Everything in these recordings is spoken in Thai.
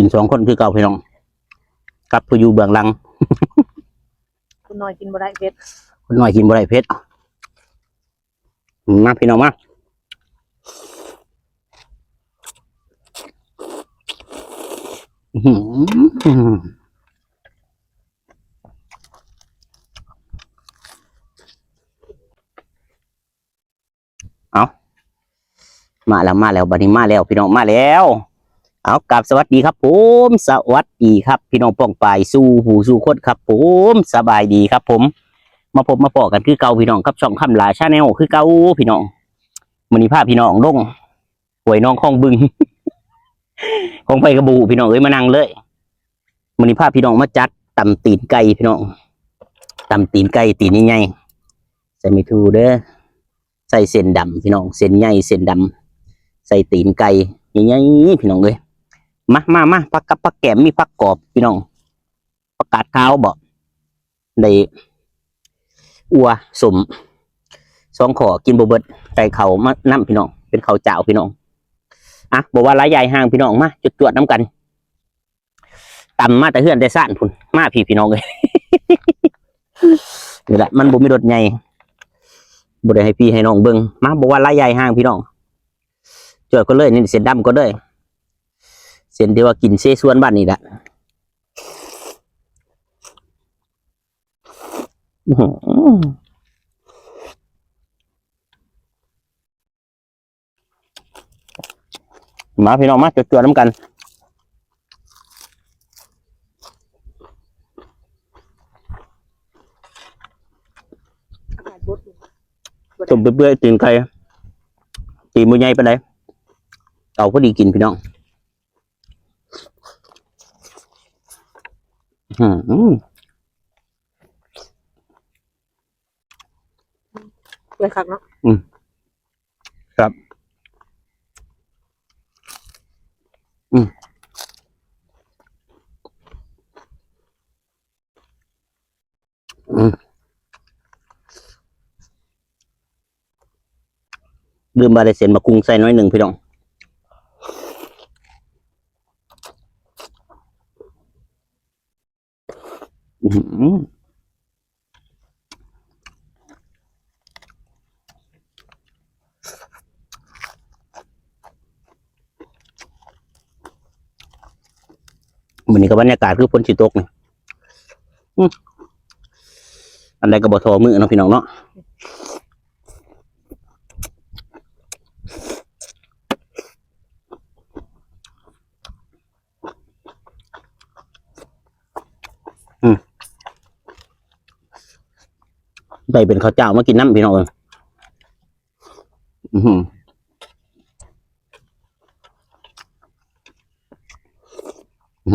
กินสองคนคือเก่าพี่น้องกับผู้อยู่เบื้องหลัง คุณน้อยกินบ่ได้เผ็ดคนน้อยกินบ่ได้เผ็ดมาพี่น้องมาอื้อหือเอามาแล้วมาแล้วบัดนี้มาแล้ว พี่น้องมาแล้ว เอากลับสวัสดีครับผมสวัสดีครับ พี่น้องป้องปายสู้หูสู้คนครับ ผมสบายดีครับ ผม มาพบมาปอกันคือเก่าพี่น้องครับช่องคำลาชาแนลคือเก่าพี่น้องมันนี้พาพพี่น้องลงหวยน้องคลองบึงของไปกระบูพี่น้องเอ้ยมานั่งเลยมันนี้พาพพี่น้องมาจัดตำตีนไก่พี่น้องตำตีนไก่ตีนใหญ่ใส่ไม่ทูเด้อใส่เส้นดำพี่น้องเส้นใหญ่เส้นดำใส่ตีนไก่ใหญ่ๆพี่น้องเอ้ย มามามาผักกับผักแกมมีผักกรอบพี่น้องผักกาดขาวบอกได้อัวสมสองขอกินบเบิดไก่เขามาน้ำพี่น้อง เป็นเขาเจ้าพี่น้องอะบอกว่าหลายใหญ่ห่างพี่น้องมาจุดจวดน้ำกันต่ำมาแต่เฮือนแต่ซ่านพุ่นมาพี่พี่น้องเลยนี่แหละมันบ่มีรถใหญ่บ่ได้ให้พี่ให้น้องเบิ่งมาบอกว่าหลายใหญ่ห่างพี่น้องจวดก็เลยนี่เส้นดำก็เลย เส้นที่ว่ากินเซส่วนบ้านนี่แหละหมาพี่น้องมาจดจวดน้ำกันอากาศบดอยู่มเปื่อยๆตีนไก่ตีนมือใหญ่ไปไหนเอาพอดีกินพี่น้องอื้อหือ เลยคักเนาะดื่มบาได้เส้นมะกรุงใส่น้อยหนึ่งพี่น้อง วันนี้ก็บรรยากาศคือฝนสิตกนี่อันใดก็บ่ทอมือเนาะพี่น้องเนาะ ได้เป็นข้าวเจ้ามากินน้ำพี่น้องเอ้ยอื้อหืออือ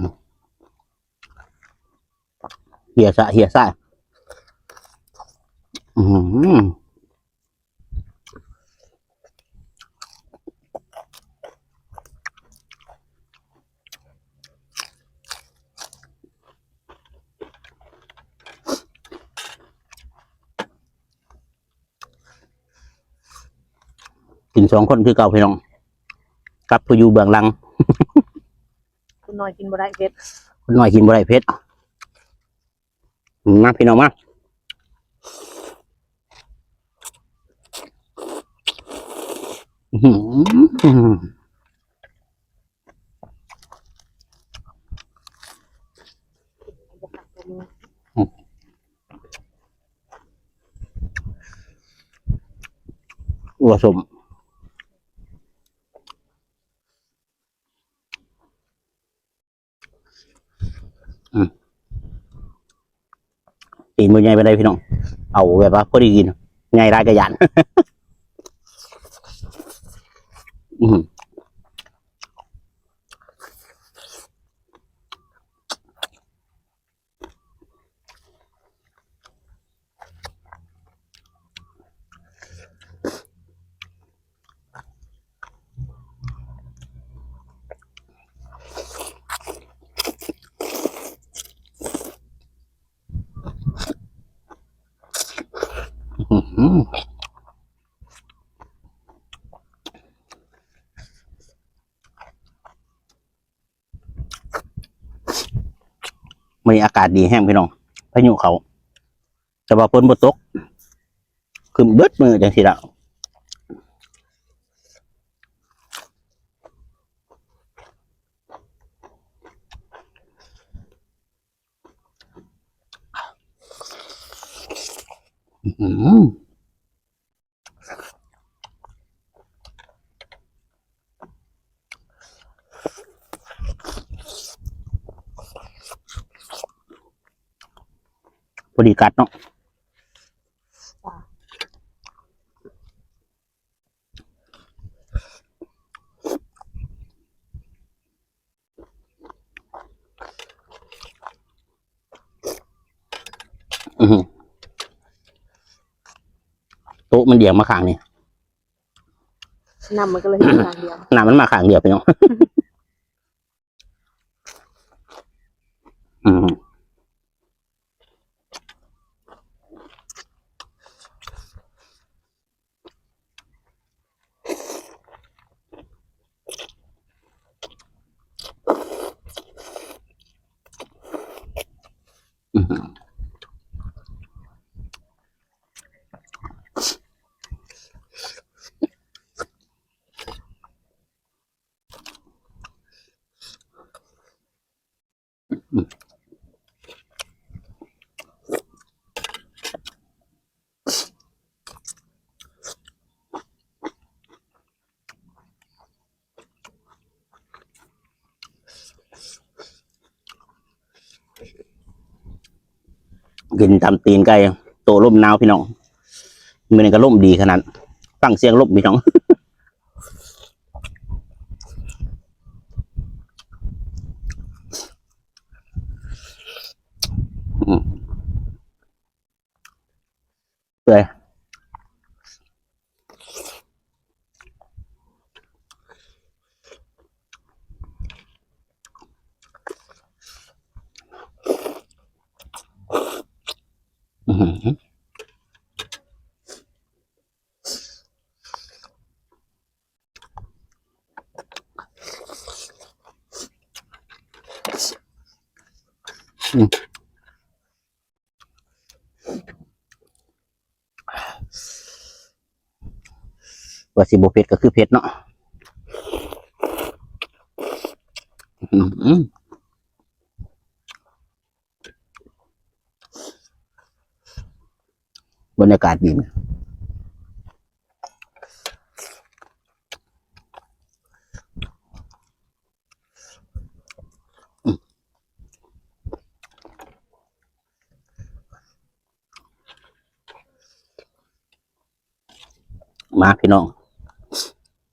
หือเหี่ยสะเหี่ยสะอือ สองคนคือเก่าพี่น้องกับผู้อยู่เบื้องหลัง คุณน้อยกินบ่ได้เผ็ดคนน้อยกินบ่ได้เผ็ดมาพี่น้องมาอื้อหืออัวสม ตีนมือใหญ่ไปได้พี่น้อง เอาแบบว่าพอดีกิน ไงรายกระยาน มันอากาศดีแห้งพี่น้องพายุเขา แต่ว่าฝนบ่ตก คือเบิดมือจังสิละอื้อหือพอ ดีกัดเนาะอือหือโต๊ะมันเดี่ยวมาข้างนี่นำมันก็เลยเห็นทางเดียวหน้ามันมาข้างเดียวไปเนาะ อืม อื กินทำตีนไก่โตล่มหนาวพี่น้องมือนก็ล่มดีขนาดฟังเสียงล่มพี่น้อง อืมเปื่อยอื้อหือ ว่าสิบเผ็ดก็คือเผ็ดเนาะอื้อหือ บรรยากาศดีมาพี่น้อง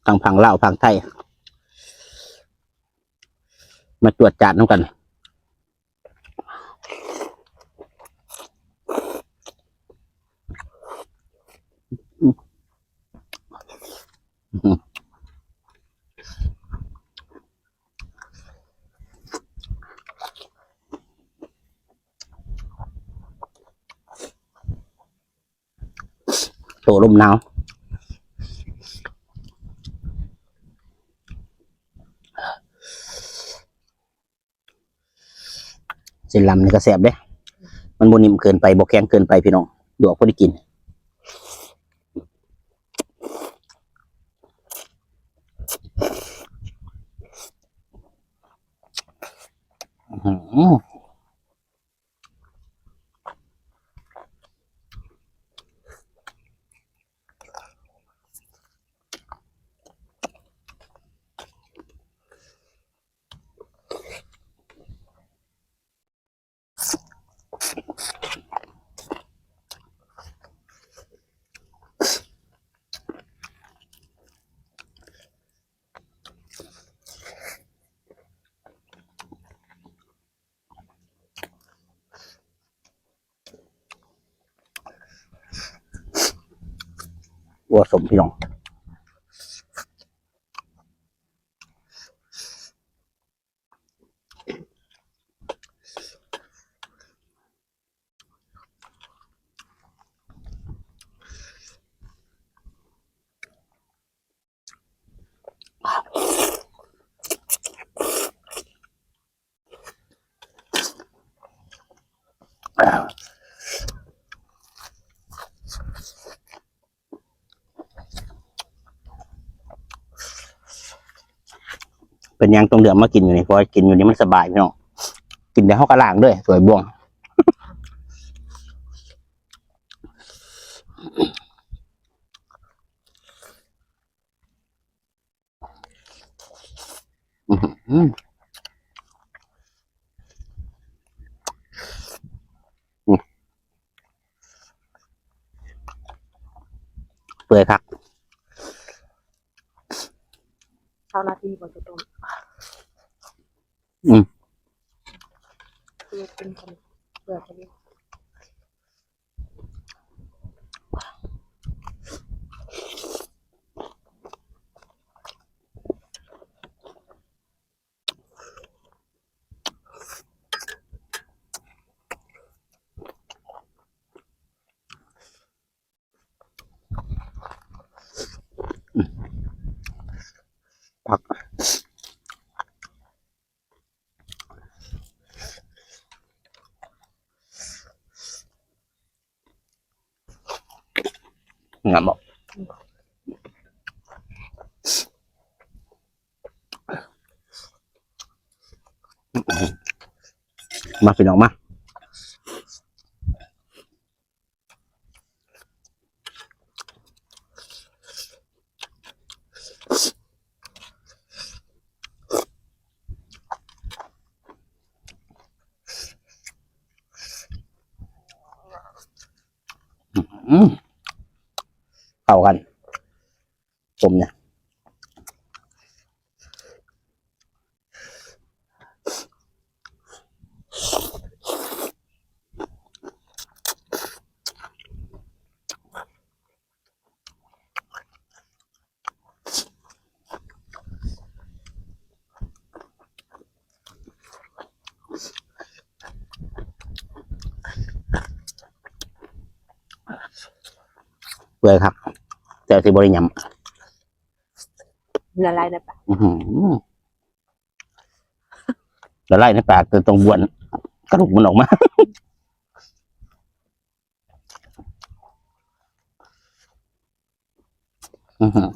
ทางพังเล่าพังไทย มาตรวจจัดน้ำกัน โตลมหนาวเส้นลำนี่ก็แสบเด้ มันบนิ่มเกินไปบกแข็งเกินไปพี่น้องดวกพอได้กิน อื้อหือ วัวสม เป็นยังตรงเดือมมากินอยู่นี่เพราะกินอยู่นี่มันสบายพี่น้องกินได้ห้อกระล่างด้วย สวยบ่วงอืมเปื่อยครับเท่านาทีก่อนจะต้ม อืมเพื่อเป็นคนเพื่อคนนี้ มาพี่น้องมาเข้ากันผมเนี่ย ปื่อยครับแต่ที่บริยำละลายในปากอื้อหือแล้วไล่ในปากจนตรงบวนกระดูกมันออกมาอื้อหือ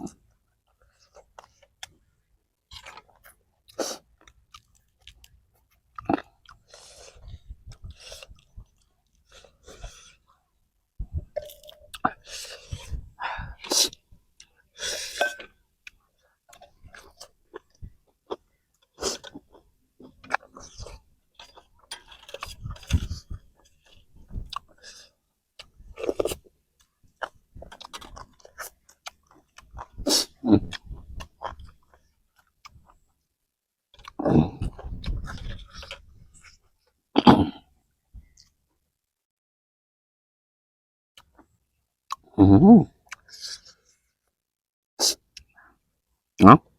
อื้อหือ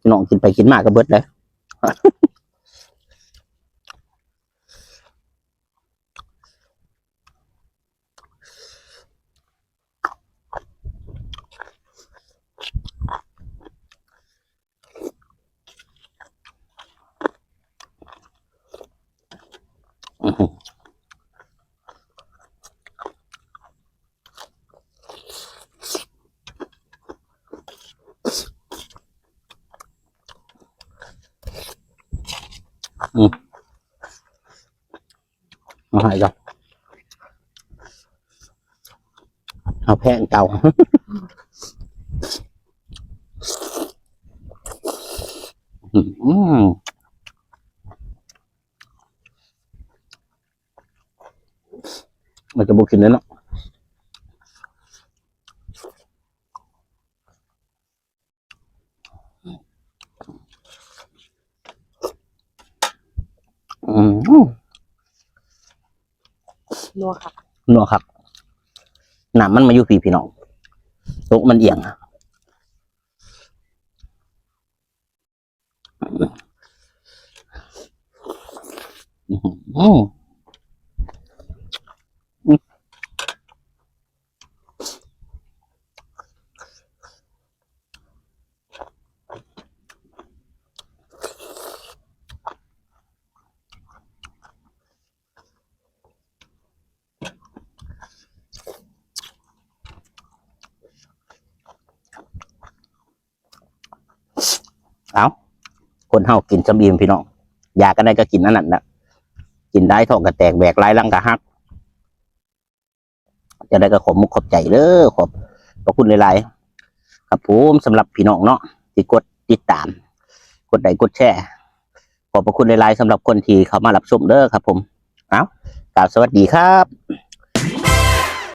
เน้องกินไปกินมากก็เบิดเลย อื้อหือ เอาใหายก่อนเอาแพงเก่า อืมมันจะบุกินแล้วเนาะอืม นัวค่ะ นัวครับน้ำมันมาอยู่ฝีพี่น้องโต๊ะมันเอียงอือหืออืม เอาคนเฮากินสำอิ่มพี่น้องอยากกันได้ก็กินอันนั้นะกินได้ท้องก็แตกแบกลายลังกะฮักจะได้ก็ขอบมุกขอบใจเด้อขอบพระคุณหลายๆครับผมสำหรับพี่น้องเนาะที่กดติดตาม กดไลค์กดแชร์ขอบพระคุณหลายๆสำหรับคนที่เข้ามารับชมเด้อครับ ผม เอากราบสวัสดีครับ